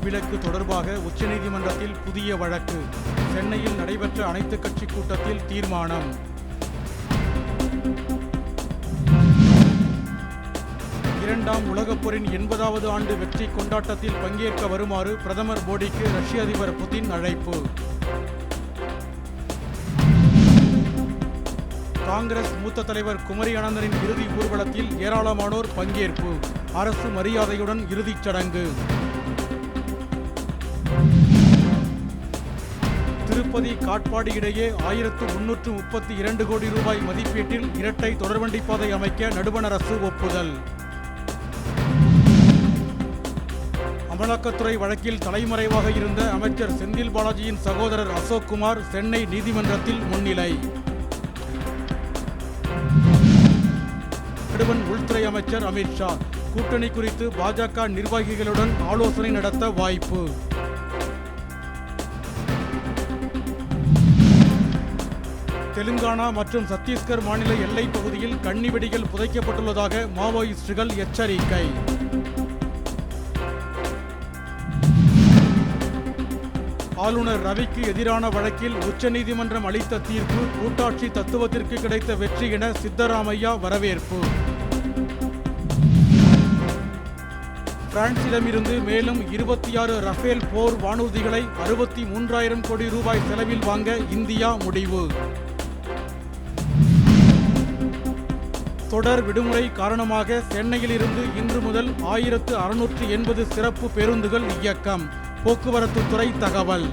விலக்கு தொடர்பாக உச்சநீதிமன்றத்தில் புதிய வழக்கு. சென்னையில் நடைபெற்ற அனைத்துக் கட்சி கூட்டத்தில் தீர்மானம். இரண்டாம் உலகப் போரின் எண்பதாவது ஆண்டு வெற்றி கொண்டாட்டத்தில் பங்கேற்க வருமாறு பிரதமர் மோடிக்கு ரஷ்ய அதிபர் புதின் அழைப்பு. காங்கிரஸ் மூத்த தலைவர் குமரி அனந்தனின் இறுதி ஊர்வலத்தில் ஏராளமானோர் பங்கேற்பு. அரசு மரியாதையுடன் இறுதிச் சடங்கு. திருப்பதி காட்பாடி இடையே ஆயிரத்து முன்னூற்று முப்பத்தி இரண்டு கோடி ரூபாய் மதிப்பீட்டில் இரட்டை தொடர்வண்டி பாதை அமைக்க நடுவண் அரசு ஒப்புதல். அமலாக்கத்துறை வழக்கில் தலைமறைவாக இருந்த அமைச்சர் செந்தில் பாலாஜியின் சகோதரர் அசோக் குமார் சென்னை நீதிமன்றத்தில் முன்னிலை. நடுவண் உள்துறை அமைச்சர் அமித்ஷா கூட்டணி குறித்து பாஜக நிர்வாகிகளுடன் ஆலோசனை நடத்த வாய்ப்பு. தெலுங்கானா மற்றும் சத்தீஸ்கர் மாநில எல்லைப் பகுதியில் கண்ணிவெடிகள் புதைக்கப்பட்டுள்ளதாக மாவோயிஸ்டுகள் எச்சரிக்கை. ஆளுநர் ரவிக்கு எதிரான வழக்கில் உச்சநீதிமன்றம் அளித்த தீர்ப்பு கூட்டாட்சி தத்துவத்திற்கு கிடைத்த வெற்றி என சித்தராமையா வரவேற்பு. பிரான்சிடமிருந்து மேலும் இருபத்தி ஆறு ரஃபேல் போர் வானூர்திகளை அறுபத்தி மூன்றாயிரம் கோடி ரூபாய் செலவில் வாங்க இந்தியா முடிவு. தொடர் விடுமுறை காரணமாக சென்னையில் இருந்து இன்று முதல் ஆயிரத்து அறுநூற்று எண்பது சிறப்பு பேருந்துகள் இயக்கம். போக்குவரத்து துறை தகவல்.